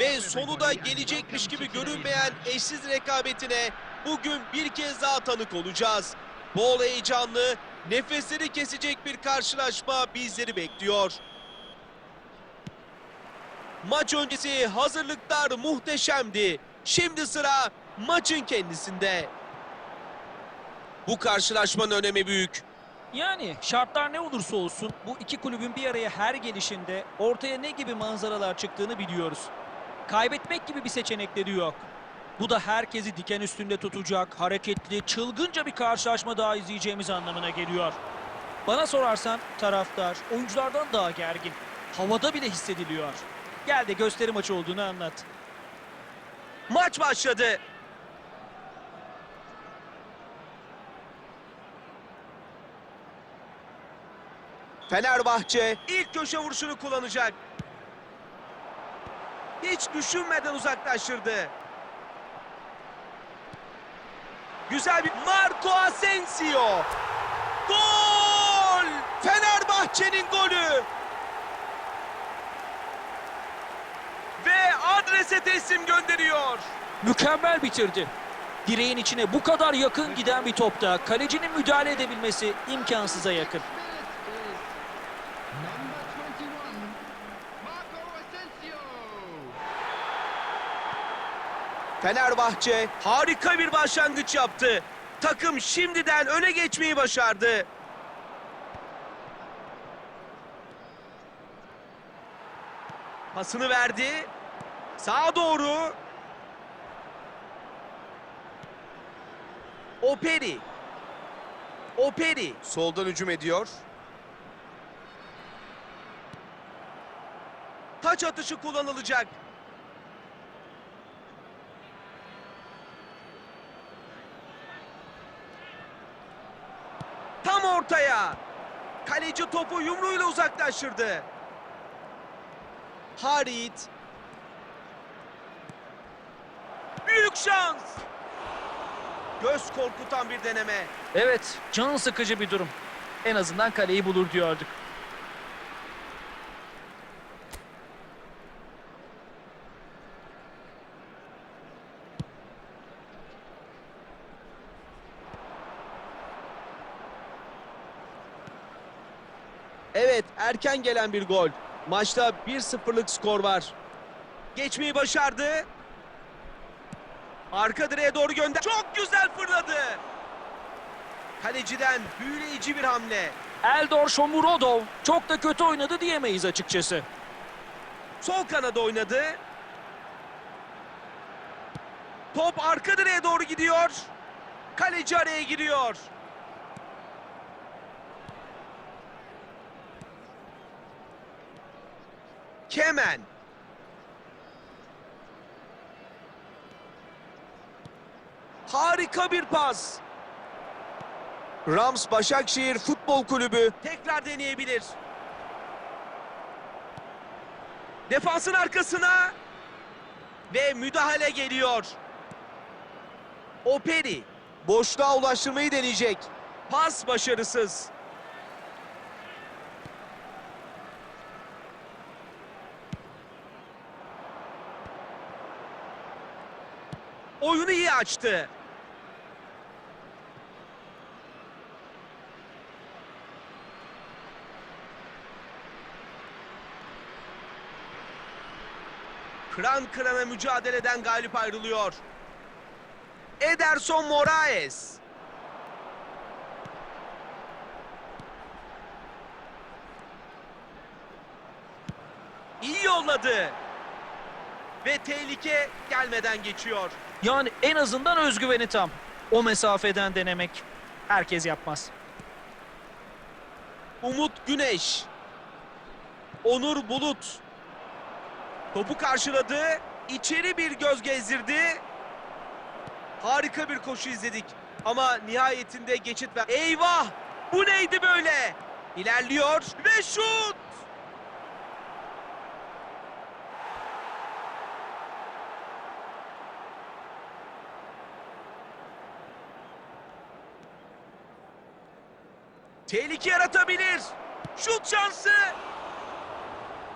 ve sonu da gelecekmiş gibi görünmeyen eşsiz rekabetine bugün bir kez daha tanık olacağız. Bol heyecanlı, nefesleri kesecek bir karşılaşma bizleri bekliyor. Maç öncesi hazırlıklar muhteşemdi. Şimdi sıra maçın kendisinde. Bu karşılaşmanın önemi büyük. Yani şartlar ne olursa olsun bu iki kulübün bir araya her gelişinde ortaya ne gibi manzaralar çıktığını biliyoruz. Kaybetmek gibi bir seçenekleri yok. Bu da herkesi diken üstünde tutacak, hareketli, çılgınca bir karşılaşma daha izleyeceğimiz anlamına geliyor. Bana sorarsan taraftar oyunculardan daha gergin. Havada bile hissediliyor. Gel de gösteri maçı olduğunu anlat. Maç başladı. Fenerbahçe ilk köşe vuruşunu kullanacak. Hiç düşünmeden uzaklaştırdı. Güzel bir Marco Asensio. Gol! Fenerbahçe'nin golü. Ve adrese teslim gönderiyor. Mükemmel bitirdi. Direğin içine bu kadar yakın giden bir topta kalecinin müdahale edebilmesi imkansıza yakın. Number 21, Marco Asensio. Fenerbahçe harika bir başlangıç yaptı. Takım şimdiden öne geçmeyi başardı. Pasını verdi. Sağa doğru. Operi. Operi soldan hücum ediyor. Taç atışı kullanılacak. Tam ortaya. Kaleci topu yumruğuyla uzaklaştırdı. Harit. Büyük şans. Göz korkutan bir deneme. Evet, can sıkıcı bir durum. En azından kaleyi bulur diyorduk. Evet erken gelen bir gol. Maçta 1-0'lık skor var. Geçmeyi başardı. Arka direğe doğru gönder. Çok güzel fırladı. Kaleciden büyüleyici bir hamle. Eldor Shomurodov çok da kötü oynadı diyemeyiz açıkçası. Sol kanada oynadı. Top arka direğe doğru gidiyor. Kaleci araya giriyor. Kemen. Harika bir pas. Rams Başakşehir Futbol Kulübü tekrar deneyebilir. Defansın arkasına ve müdahale geliyor. Operi boşluğa ulaştırmayı deneyecek. Pas başarısız. Oyunu iyi açtı. Kıran kırana mücadeleden galip ayrılıyor. Ederson Moraes. İyi yolladı. Ve tehlike gelmeden geçiyor. Yani en azından özgüveni tam. O mesafeden denemek herkes yapmaz. Umut Güneş. Onur Bulut. Topu karşıladı. İçeri bir göz gezdirdi. Harika bir koşu izledik. Ama nihayetinde geçit ver. Eyvah! Bu neydi böyle? İlerliyor ve şut! Tehlike yaratabilir. Şut şansı.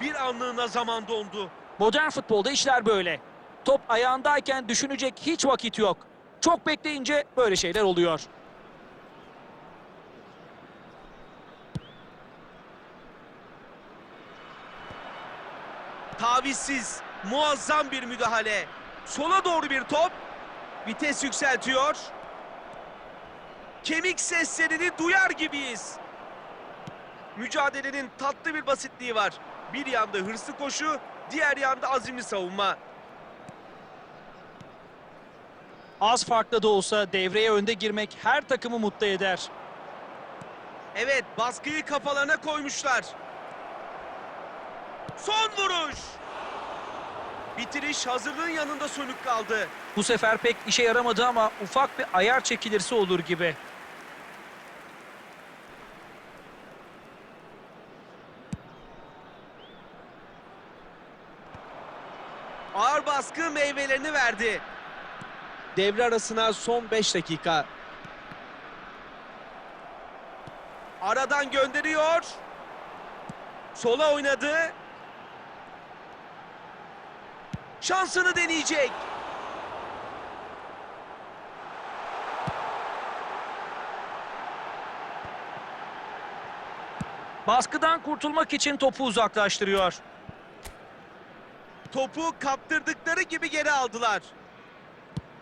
Bir anlığına zaman dondu. Modern futbolda işler böyle. Top ayağındayken düşünecek hiç vakit yok. Çok bekleyince böyle şeyler oluyor. Tavizsiz, muazzam bir müdahale. Sola doğru bir top. Vites yükseltiyor. Kemik seslerini duyar gibiyiz. Mücadelenin tatlı bir basitliği var. Bir yanda hırslı koşu, diğer yanda azimli savunma. Az farklı da olsa devreye önde girmek her takımı mutlu eder. Evet, baskıyı kafalarına koymuşlar. Son vuruş. Bitiriş hazırlığın yanında sönük kaldı. Bu sefer pek işe yaramadı ama ufak bir ayar çekilirse olur gibi. Baskı meyvelerini verdi. Devre arasına son 5 dakika. Aradan gönderiyor. Sola oynadı. Şansını deneyecek. Baskıdan kurtulmak için topu uzaklaştırıyor. Topu kaptırdıkları gibi geri aldılar.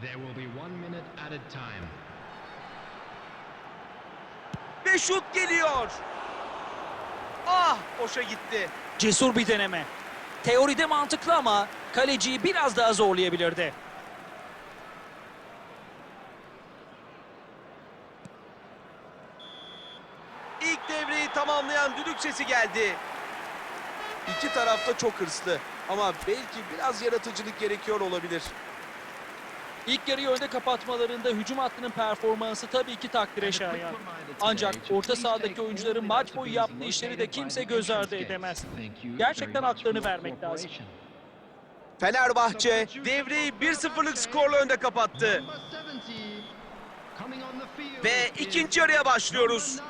There will be one minute at a time. Ve şut geliyor. Ah boşa gitti. Cesur bir deneme. Teoride mantıklı ama kaleciyi biraz daha zorlayabilirdi. İlk devreyi tamamlayan düdük sesi geldi. İki tarafta çok hırslı ama belki biraz yaratıcılık gerekiyor olabilir. İlk yarıyı önde kapatmalarında hücum hattının performansı tabii ki takdire şayan. Ancak orta sahadaki oyuncuların maç boyu yaptığı işleri de kimse göz ardı edemez. Gerçekten haklarını vermek lazım. Fenerbahçe devreyi 1-0'lık skorla önde kapattı. Number 70 coming on the field Ve ikinci yarıya başlıyoruz.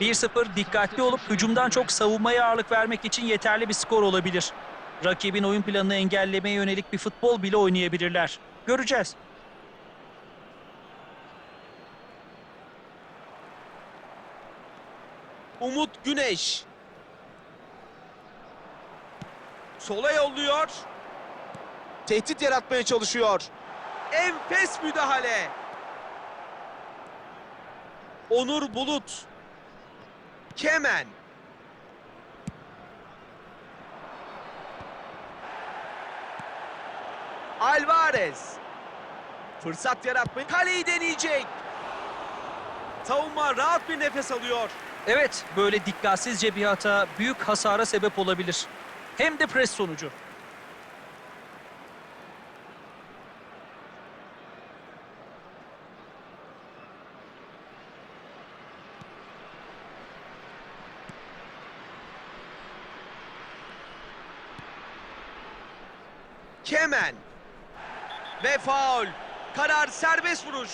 1-0 dikkatli olup hücumdan çok savunmaya ağırlık vermek için yeterli bir skor olabilir. Rakibin oyun planını engellemeye yönelik bir futbol bile oynayabilirler. Göreceğiz. Umut Güneş. Sola yolluyor. Tehdit yaratmaya çalışıyor. Enfes müdahale. Onur Bulut. Kemen. Alvarez. Fırsat yaratmayı kaleyi deneyecek. Savunma rahat bir nefes alıyor. Evet, böyle dikkatsizce bir hata büyük hasara sebep olabilir. Hem de pres sonucu. Kemen. Ve faul. Karar serbest vuruş.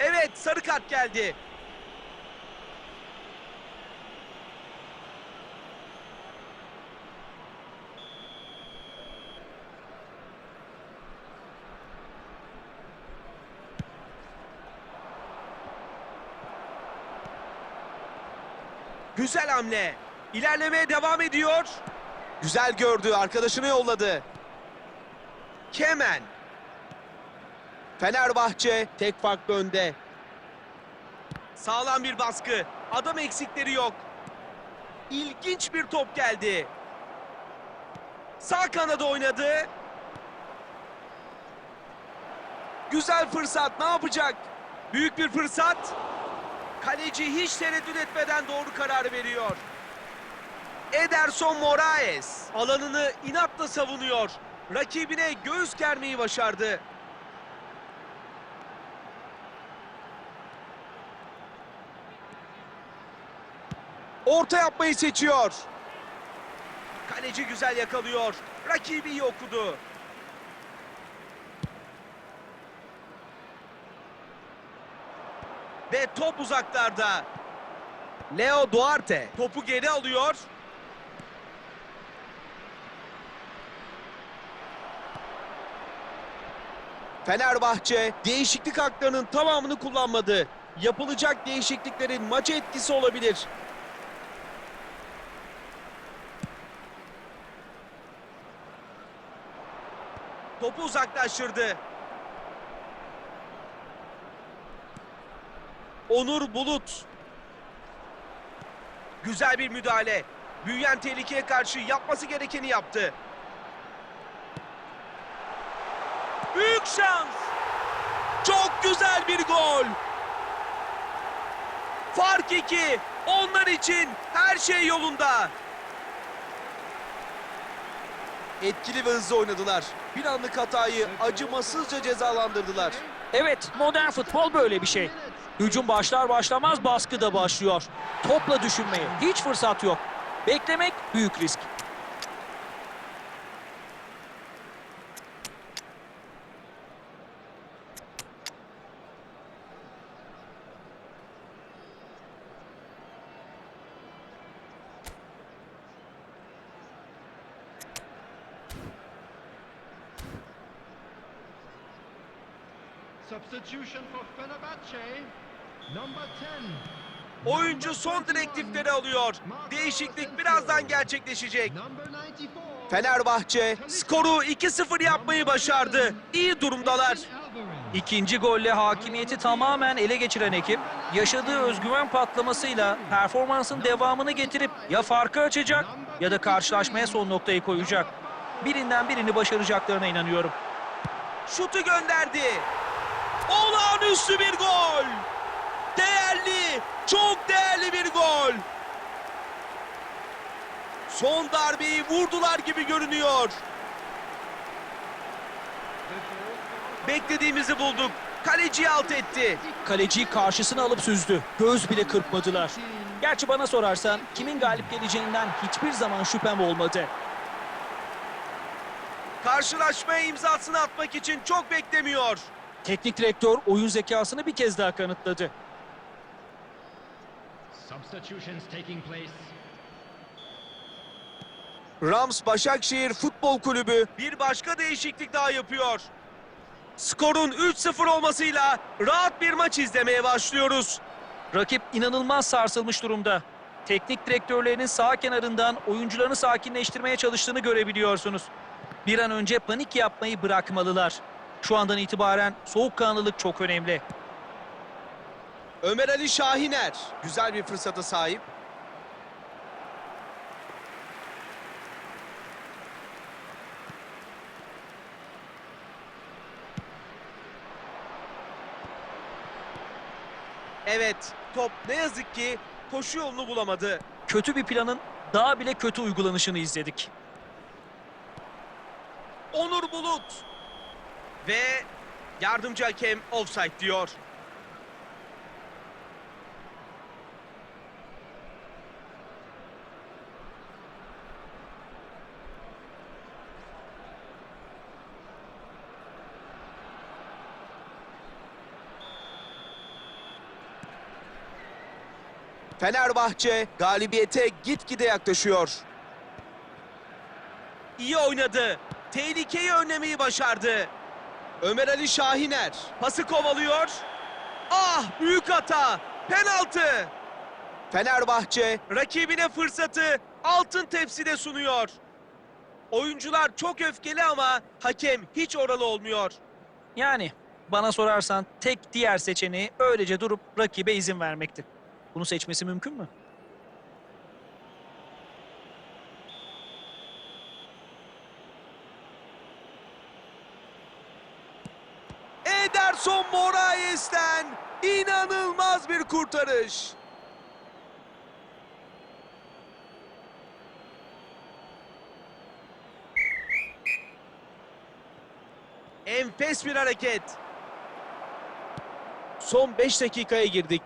Evet sarı kart geldi. Güzel hamle. İlerlemeye devam ediyor. Güzel gördü, arkadaşını yolladı. Kemen. Fenerbahçe tek farklı önde. Sağlam bir baskı. Adam eksikleri yok. İlginç bir top geldi. Sağ kanada oynadı. Güzel fırsat. Ne yapacak? Büyük bir fırsat. Kaleci hiç tereddüt etmeden doğru karar veriyor. Ederson Moraes alanını inatla savunuyor. Rakibine göğüs germeyi başardı. Orta yapmayı seçiyor. Kaleci güzel yakalıyor. Rakibi iyi okudu. Ve top uzaklarda. Leo Duarte topu geri alıyor. Fenerbahçe değişiklik haklarının tamamını kullanmadı. Yapılacak değişikliklerin maça etkisi olabilir. Topu uzaklaştırdı. Onur Bulut. Güzel bir müdahale. Büyüyen tehlikeye karşı yapması gerekeni yaptı. Büyük şans. Çok güzel bir gol. Fark iki. Onlar için her şey yolunda. Etkili ve hızlı oynadılar. Bir anlık hatayı acımasızca cezalandırdılar. Evet, modern futbol böyle bir şey. Hücum başlar başlamaz baskı da başlıyor. Topla düşünmeye hiç fırsat yok. Beklemek büyük risk. Substitution for Fenerbahce. Number 10. Oyuncu son direktifleri alıyor. Değişiklik birazdan gerçekleşecek. Number 94. Fenerbahçe skoru 2-0 yapmayı başardı. İyi durumdalar. İkinci golle hakimiyeti tamamen ele geçiren ekip, yaşadığı özgüven patlamasıyla performansın devamını getirip ya farkı açacak ya da karşılaşmaya son noktayı koyacak. Birinden birini başaracaklarına inanıyorum. Şutu gönderdi. Olağanüstü bir gol. Değerli, çok değerli bir gol. Son darbeyi vurdular gibi görünüyor. Beklediğimizi bulduk. Kaleciyi alt etti. Kaleciyi karşısına alıp süzdü. Göz bile kırpmadılar. Gerçi bana sorarsan kimin galip geleceğinden hiçbir zaman şüphem olmadı. Karşılaşmaya imzasını atmak için çok beklemiyor. Teknik direktör oyun zekasını bir kez daha kanıtladı. Substitutions taking place. Rams Başakşehir Futbol Kulübü bir başka değişiklik daha yapıyor. Skorun 3-0 olmasıyla rahat bir maç izlemeye başlıyoruz. Rakip inanılmaz sarsılmış durumda. Teknik direktörlerinin sağ kenarından oyuncularını sakinleştirmeye çalıştığını görebiliyorsunuz. Bir an önce panik yapmayı bırakmalılar. Şu andan itibaren soğukkanlılık çok önemli. Ömer Ali Şahiner güzel bir fırsata sahip. Evet, top ne yazık ki koşu yolunu bulamadı. Kötü bir planın daha bile kötü uygulanışını izledik. Onur Bulut ve yardımcı hakem offside diyor. Fenerbahçe galibiyete gitgide yaklaşıyor. İyi oynadı. Tehlikeyi önlemeyi başardı. Ömer Ali Şahiner pası kovalıyor. Ah büyük hata. Penaltı. Fenerbahçe rakibine fırsatı altın tepside sunuyor. Oyuncular çok öfkeli ama hakem hiç oralı olmuyor. Yani bana sorarsan tek diğer seçeneği öylece durup rakibe izin vermekti. Bunu seçmesi mümkün mü? Ederson Moraes'ten inanılmaz bir kurtarış. Enfes bir hareket. Son 5 dakikaya girdik.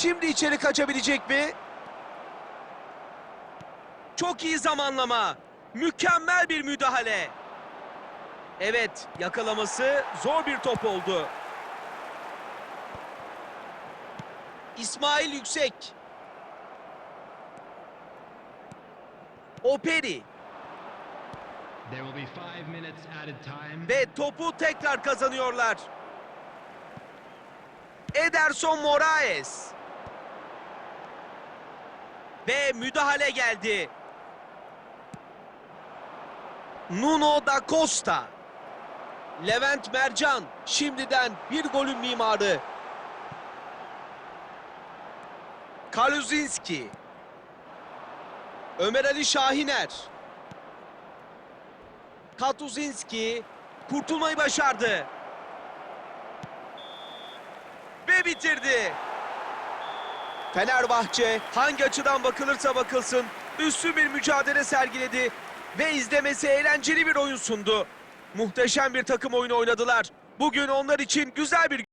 Şimdi içeri kaçabilecek mi? Çok iyi zamanlama. Mükemmel bir müdahale. Evet, yakalaması zor bir top oldu. İsmail Yüksek. Operi There will be five minutes added time. ve topu tekrar kazanıyorlar. Ederson Moraes. Ve müdahale geldi. Nuno da Costa. Levent Mercan şimdiden bir golün mimarı. Kaluzinski. Ömer Ali Şahiner. Katuzinski kurtulmayı başardı. Ve bitirdi. Fenerbahçe hangi açıdan bakılırsa bakılsın üstün bir mücadele sergiledi ve izlemesi eğlenceli bir oyun sundu. Muhteşem bir takım oyunu oynadılar. Bugün onlar için güzel bir